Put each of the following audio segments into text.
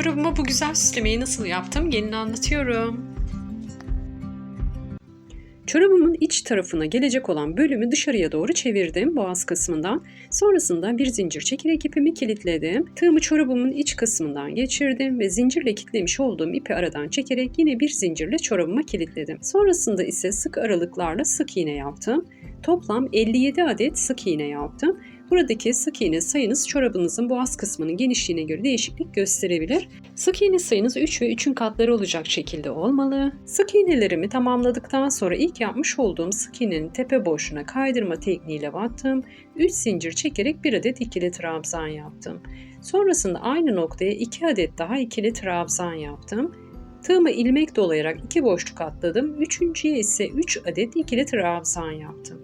Çorabıma bu güzel süslemeyi nasıl yaptım gelin anlatıyorum. Çorabımın iç tarafına gelecek olan bölümü dışarıya doğru çevirdim boğaz kısmından. Sonrasında bir zincir çekerek ipimi kilitledim. Tığımı çorabımın iç kısmından geçirdim ve zincirle kilitlemiş olduğum ipi aradan çekerek yine bir zincirle çorabıma kilitledim. Sonrasında ise sık aralıklarla sık iğne yaptım. Toplam 57 adet sık iğne yaptım. Buradaki sık iğne sayınız çorabınızın boğaz kısmının genişliğine göre değişiklik gösterebilir. Sık iğne sayınız 3 ve 3'ün katları olacak şekilde olmalı. Sık iğnelerimi tamamladıktan sonra ilk yapmış olduğum sık iğnenin tepe boşluğuna kaydırma tekniğiyle battım. 3 zincir çekerek 1 adet ikili trabzan yaptım. Sonrasında aynı noktaya 2 adet daha ikili trabzan yaptım. Tığımı ilmek dolayarak 2 boşluk atladım. Üçüncüye ise 3 adet ikili trabzan yaptım.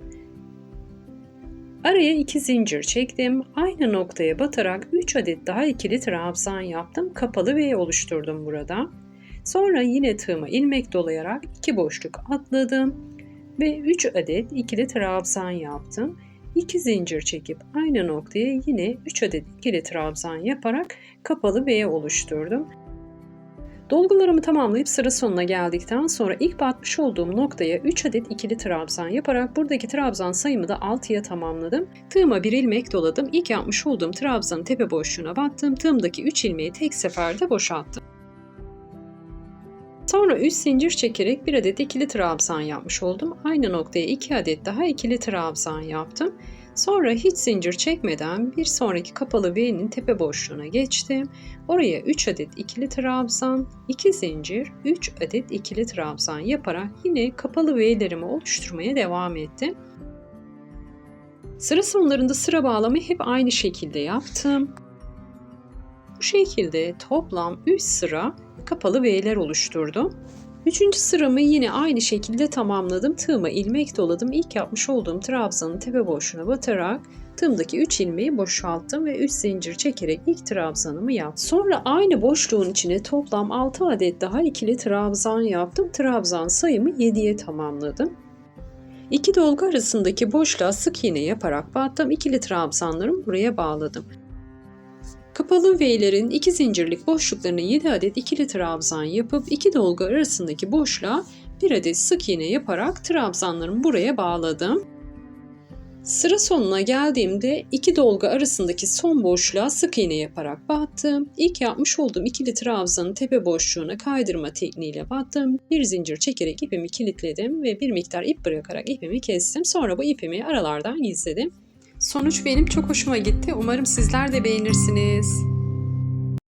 Araya 2 zincir çektim. Aynı noktaya batarak 3 adet daha ikili trabzan yaptım. Kapalı V oluşturdum burada. Sonra yine tığıma ilmek dolayarak 2 boşluk atladım ve 3 adet ikili trabzan yaptım. 2 zincir çekip aynı noktaya yine 3 adet ikili trabzan yaparak kapalı V oluşturdum. Dolgularımı tamamlayıp sıra sonuna geldikten sonra ilk batmış olduğum noktaya 3 adet ikili trabzan yaparak buradaki trabzan sayımı da 6'ya tamamladım. Tığıma bir ilmek doladım. İlk yapmış olduğum trabzanın tepe boşluğuna battım. Tığımdaki 3 ilmeği tek seferde boşalttım. Sonra 3 zincir çekerek bir adet ikili trabzan yapmış oldum. Aynı noktaya 2 adet daha ikili trabzan yaptım. Sonra hiç zincir çekmeden bir sonraki kapalı V'nin tepe boşluğuna geçtim. Oraya 3 adet ikili trabzan, 2 zincir, 3 adet ikili trabzan yaparak yine kapalı V'lerimi oluşturmaya devam ettim. Sıra sonlarında sıra bağlamayı hep aynı şekilde yaptım. Bu şekilde toplam 3 sıra kapalı V'ler oluşturdum. Üçüncü sıramı yine aynı şekilde tamamladım. Tığıma ilmek doladım. İlk yapmış olduğum trabzanın tepe boşluğuna batarak tığımdaki 3 ilmeği boşalttım ve 3 zincir çekerek ilk trabzanımı yaptım. Sonra aynı boşluğun içine toplam 6 adet daha ikili trabzan yaptım. Trabzan sayımı 7'ye tamamladım. İki dolgu arasındaki boşluğa sık iğne yaparak battım. İkili trabzanlarımı buraya bağladım. Kapalı V'lerin iki zincirlik boşluklarına 7 adet ikili trabzan yapıp iki dolgu arasındaki boşluğa bir adet sık iğne yaparak trabzanlarımı buraya bağladım. Sıra sonuna geldiğimde iki dolgu arasındaki son boşluğa sık iğne yaparak battım. İlk yapmış olduğum ikili trabzanın tepe boşluğuna kaydırma tekniğiyle battım. Bir zincir çekerek ipimi kilitledim ve bir miktar ip bırakarak ipimi kestim. Sonra bu ipimi aralardan gizledim. Sonuç benim çok hoşuma gitti. Umarım sizler de beğenirsiniz.